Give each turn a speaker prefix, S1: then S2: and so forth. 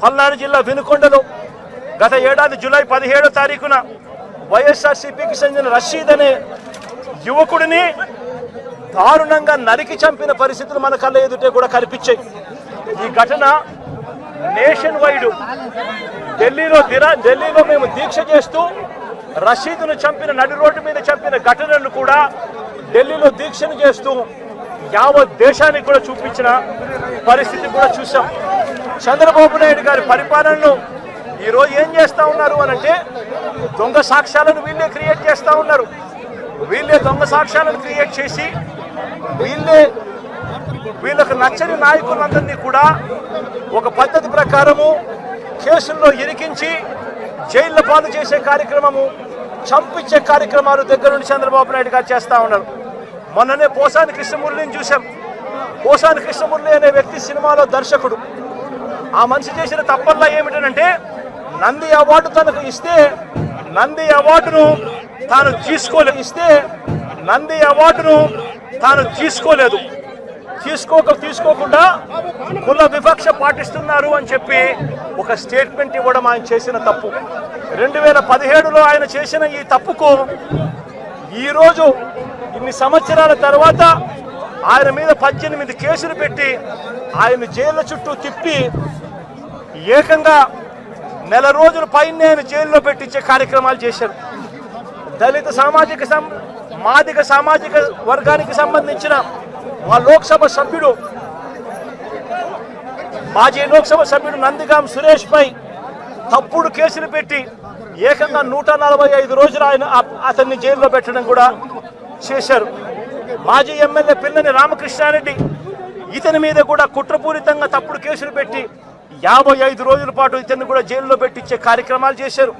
S1: పల్నాడు జిల్లా వినుకొండలో గత ఏడాది జూలై పదిహేడో తారీఖున వైఎస్ఆర్సీపీకి చెందిన రషీద్ అనే యువకుడిని దారుణంగా నరికి చంపిన పరిస్థితులు మన కళ్ళ ఎదుటే కూడా కనిపించాయి. ఈ ఘటన నేషన్ వైడ్ ఢిల్లీలో దిరా ఢిల్లీలో మేము దీక్ష చేస్తూ రషీదును చంపిన నడి రోడ్డు మీద చంపిన ఘటనలు కూడా ఢిల్లీలో దీక్షను చేస్తూ యావత్ దేశానికి కూడా చూపించిన పరిస్థితి కూడా చూసాం చంద్రబాబు నాయుడు గారి పరిపాలనలో ఈరోజు ఏం చేస్తూ ఉన్నారు అని అంటే దొంగ సాక్ష్యాలను వీళ్ళే క్రియేట్ చేస్తూ ఉన్నారు. వీళ్ళే దొంగ సాక్ష్యాలను క్రియేట్ చేసి వీళ్ళే వీళ్ళకు నచ్చని నాయకులందరినీ కూడా ఒక పద్ధతి ప్రకారము కేసుల్లో ఇరికించి జైళ్ళ పాలు చేసే కార్యక్రమము చంపించే కార్యక్రమాలు దగ్గర నుండి చంద్రబాబు నాయుడు గారు చేస్తూ ఉన్నారు. మొన్ననే పోసాని కృష్ణమూర్తిని చూశాం. పోసాని కృష్ణమూర్తి అనే వ్యక్తి సినిమాలో దర్శకుడు. ఆ మనిషి చేసిన తప్పల్లా ఏమిటంటే నంది అవార్డు తనకు ఇస్తే నంది అవార్డును తాను తీసుకోలేదు ఇస్తే నంది అవార్డును తాను తీసుకోలేదు. తీసుకోక తీసుకోకుండా కుల వివక్ష పాటిస్తున్నారు అని చెప్పి ఒక స్టేట్మెంట్ ఇవ్వడం ఆయన చేసిన తప్పు. రెండు వేల పదిహేడులో ఆయన చేసిన ఈ తప్పుకు ఈరోజు ఇన్ని సంవత్సరాల తర్వాత ఆయన మీద పద్దెనిమిది కేసులు పెట్టి ఆయన జైళ్ళ చుట్టూ తిప్పి ఏకంగా నెల రోజుల పైన నేను జైల్లో పెట్టించే కార్యక్రమాలు చేశారు దళిత సామాజిక సం మాదిక సామాజిక వర్గానికి సంబంధించిన మా లోక్సభ సభ్యుడు మాజీ లోక్సభ సభ్యుడు నందిగాం సురేష్ పై తప్పుడు కేసులు పెట్టి ఏకంగా నూట నలభై ఐదు రోజులు ఆయన అతన్ని జైల్లో పెట్టడం కూడా చేశారు. మాజీ ఎమ్మెల్యే పిల్లని రామకృష్ణారెడ్డి ఇతని మీద కూడా కుట్రపూరితంగా తప్పుడు కేసులు పెట్టి యాభై ఐదు రోజుల పాటు ఇతన్ని కూడా జైల్లో పెట్టించే కార్యక్రమాలు చేశారు.